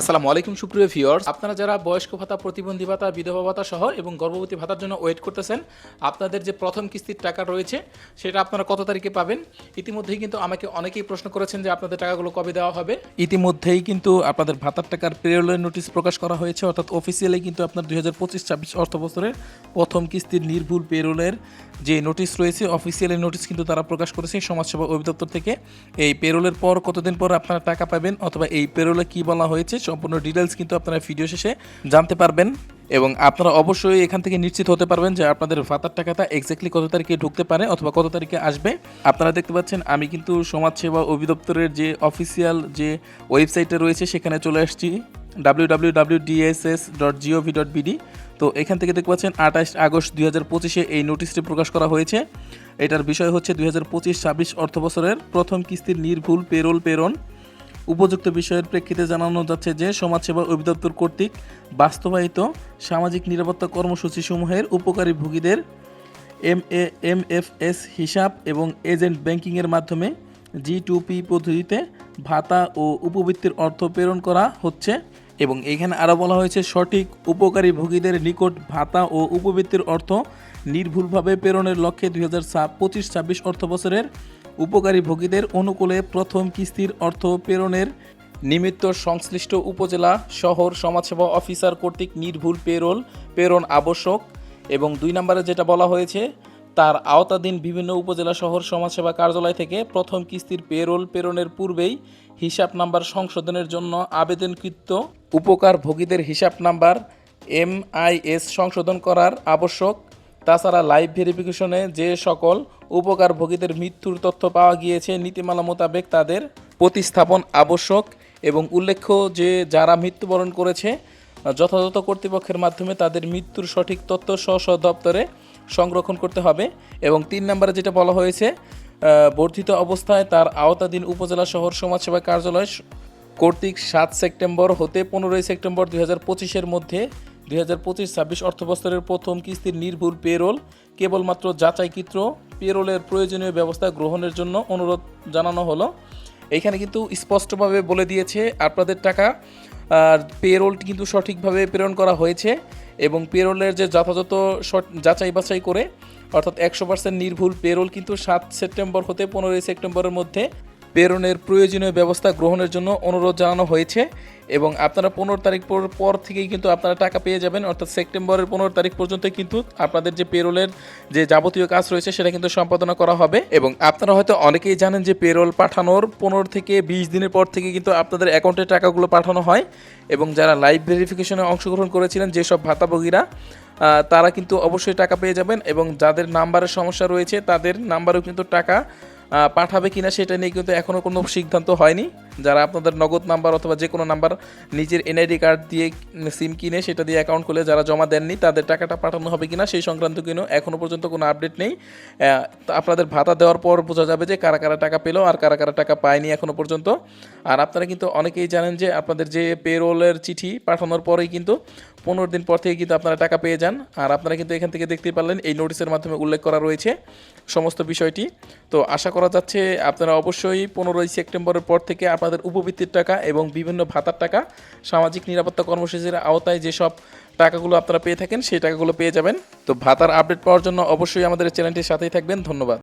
আসসালামু আলাইকুম, সুপ্রিয় ভিউয়ার্স। আপনারা যারা বয়স্ক ভাতা, প্রতিবন্ধী ভাতা, বিধবা ভাতা সহ এবং গর্ভবতী ভাতার জন্য ওয়েট করতেছেন, আপনাদের যে প্রথম কিস্তির টাকা রয়েছে, সেটা আপনারা কত তারিখে পাবেন? ইতিমধ্যেই কিন্তু আমাকে অনেকেই প্রশ্ন করেছেন যে আপনাদের টাকাগুলো কবে দেওয়া হবে। ইতিমধ্যেই কিন্তু আপনাদের ভাতার টাকার পেরোলের নোটিশ প্রকাশ করা হয়েছে, অর্থাৎ অফিসিয়ালি কিন্তু আপনার দুই হাজার পঁচিশ, ছাব্বিশ অর্থ বছরের প্রথম কিস্তির নির্ভুল পেরোলের যে নোটিশ রয়েছে অফিসিয়ালি নোটিশ কিন্তু তারা প্রকাশ করেছে সমাজসেবা অধিদপ্তর থেকে। এই পেরোলের পর কতদিন পর আপনারা টাকা পাবেন, অথবা এই পেরোলে কি বলা হয়েছে সম্পূর্ণ ডিটেলস কিন্তু আপনারা ভিডিও শেষে জানতে পারবেন এবং আপনারা অবশ্যই এখান থেকে নিশ্চিত হতে পারবেন যে আপনাদের ভাতার টাকাটা এক্স্যাক্টলি কত তারিখে ঢুকতে পারে অথবা কত তারিখে আসবে। আপনারা দেখতে পাচ্ছেন আমি কিন্তু সমাজসেবা অধিদপ্তরের যে অফিসিয়াল যে ওয়েবসাইটে রয়েছে, সেখানে চলে আসছি ডিএসএস ডট ডট তো এখান থেকে দেখতে পাচ্ছেন আঠাশ আগস্ট দুই হাজার পঁচিশে এই নোটিশটি প্রকাশ করা হয়েছে। এটার বিষয় হচ্ছে দুই হাজার পঁচিশ ছাব্বিশ অর্থ বছরের প্রথম কিস্তির নির্ভুল পেরোল প্রেরণ উপযুক্ত বিষয়ের প্রেক্ষিতে জানানো যাচ্ছে যে, সমাজসেবা অধিদপ্তর কর্তৃক বাস্তবায়িত সামাজিক নিরাপত্তা কর্মসূচিসমূহের উপকারী ভোগীদের M A M F S হিসাব এবং এজেন্ট ব্যাংকিংয়ের মাধ্যমে জি টু পি পদ্ধতিতে ভাতা ও উপবৃত্তির অর্থ প্রেরণ করা হচ্ছে এবং এখানে আরও বলা হয়েছে, সঠিক উপকারী ভোগীদের নিকট ভাতা ও উপবৃত্তির অর্থ নির্ভুলভাবে প্রেরণের লক্ষ্যে দুই হাজার পঁচিশ ছাব্বিশ অর্থ বছরের উপকারী ভোগীদের অনুকূলে প্রথম কিস্তির অর্থ প্রেরণের নিমিত্ত সংশ্লিষ্ট উপজেলা, শহর, সমাজসেবা অফিসার কর্তৃক নির্ভুল পেরোল, প্রেরণ আবশ্যক এবং দুই নম্বরে যেটা বলা হয়েছে, তার আওতাধীন বিভিন্ন উপজেলা, শহর, সমাজসেবা কার্যালয় থেকে প্রথম কিস্তির পেরোল প্রেরণের পূর্বেই হিসাব নাম্বার সংশোধনের জন্য আবেদনকৃত উপকার ভোগীদের হিসাব নাম্বার এমআইএস সংশোধন করার আবশ্যক। তাছাড়া লাইভ ভেরিফিকেশনে যে সকল উপকার ভোগীদের মৃত্যুর তথ্য পাওয়া গিয়েছে। নীতিমালা মোতাবেক তাদের প্রতিস্থাপন আবশ্যক এবং উল্লেখ্য যে যারা মৃত্যুবরণ করেছে, যথাযথ কর্তৃপক্ষের মাধ্যমে তাদের মৃত্যুর সঠিক তথ্য স্ব স্ব দপ্তরে সংরক্ষণ করতে হবে এবং তিন নম্বরে যেটা বলা হয়েছে বর্ধিত অবস্থায় তার আওতাধীন উপজেলা শহর সমাজসেবা কার্যালয় কর্তৃক সাত সেপ্টেম্বর হতে পনেরোই সেপ্টেম্বর দুই হাজার পঁচিশের মধ্যে দুই হাজার পঁচিশ ছাব্বিশ অর্থবছরের প্রথম কিস্তির নির্ভুল পেরোল কেবলমাত্র যাচাইকৃত পেরোলের প্রয়োজনীয় ব্যবস্থা গ্রহণের জন্য অনুরোধ জানানো হলো। এখানে কিন্তু স্পষ্টভাবে বলে দিয়েছে আপনাদের টাকা, আর পেরোল কিন্তু সঠিকভাবে প্রেরণ করা হয়েছে এবং পেরোলের যে যথাযথ যাচাই বাছাই করে, অর্থাৎ একশো পার্সেন্ট নির্ভুল পেরোল কিন্তু সাত সেপ্টেম্বর হতে পনেরোই সেপ্টেম্বরের মধ্যে প্রেরণের প্রয়োজনীয় ব্যবস্থা গ্রহণের জন্য অনুরোধ জানানো হয়েছে এবং আপনারা পনেরো তারিখ পর পর থেকেই কিন্তু আপনারা টাকা পেয়ে যাবেন, অর্থাৎ সেপ্টেম্বরের পনেরো তারিখ পর্যন্ত কিন্তু আপনাদের যে পেরোলের যে যাবতীয় কাজ রয়েছে সেটা কিন্তু সম্পাদনা করা হবে এবং আপনারা হয়তো অনেকেই জানেন যে পেরোল পাঠানোর পনেরো থেকে বিশ দিনের পর থেকে কিন্তু আপনাদের অ্যাকাউন্টে টাকাগুলো পাঠানো হয় এবং যারা লাইভ ভেরিফিকেশনে অংশগ্রহণ করেছিলেন যেসব ভাতাভোগীরা তারা কিন্তু অবশ্যই টাকা পেয়ে যাবেন এবং যাদের নাম্বারের সমস্যা রয়েছে তাদের নাম্বারেও কিন্তু টাকা পাঠাবে কিনা সেটা নিয়ে কিন্তু এখনও কোনো সিদ্ধান্ত হয়নি। যারা আপনাদের নগদ নাম্বার অথবা যে কোনো নাম্বার নিজের এনআইডি কার্ড দিয়ে সিম কিনে সেটা দিয়ে অ্যাকাউন্ট খুলে যারা জমা দেননি, তাদের টাকাটা পাঠানো হবে কিনা সেই সংক্রান্ত কিন্তু এখনও পর্যন্ত কোনো আপডেট নেই। আপনাদের ভাতা দেওয়ার পর বোঝা যাবে যে কারা কারা টাকা পেল আর কারা কারা টাকা পায়নি এখনও পর্যন্ত। আর আপনারা কিন্তু অনেকেই জানেন যে আপনাদের যে পেরোলের চিঠি পাঠানোর পরেই কিন্তু পনেরো দিন পর থেকে কিন্তু আপনারা টাকা পেয়ে যান। আর আপনারা কিন্তু এখান থেকে দেখতেই পারলেন, এই নোটিশের মাধ্যমে উল্লেখ করা রয়েছে সমস্ত বিষয়টি। তো আশা করা যাচ্ছে আপনারা অবশ্যই পনেরোই সেপ্টেম্বরের পর থেকে আপনাদের উপবৃত্তির টাকা এবং বিভিন্ন ভাতার টাকা, সামাজিক নিরাপত্তা কর্মসূচির আওতায় যেসব টাকাগুলো আপনারা পেয়ে থাকেন, সেই টাকাগুলো পেয়ে যাবেন। তো ভাতার আপডেট পাওয়ার জন্য অবশ্যই আমাদের চ্যানেলটির সাথেই থাকবেন। ধন্যবাদ।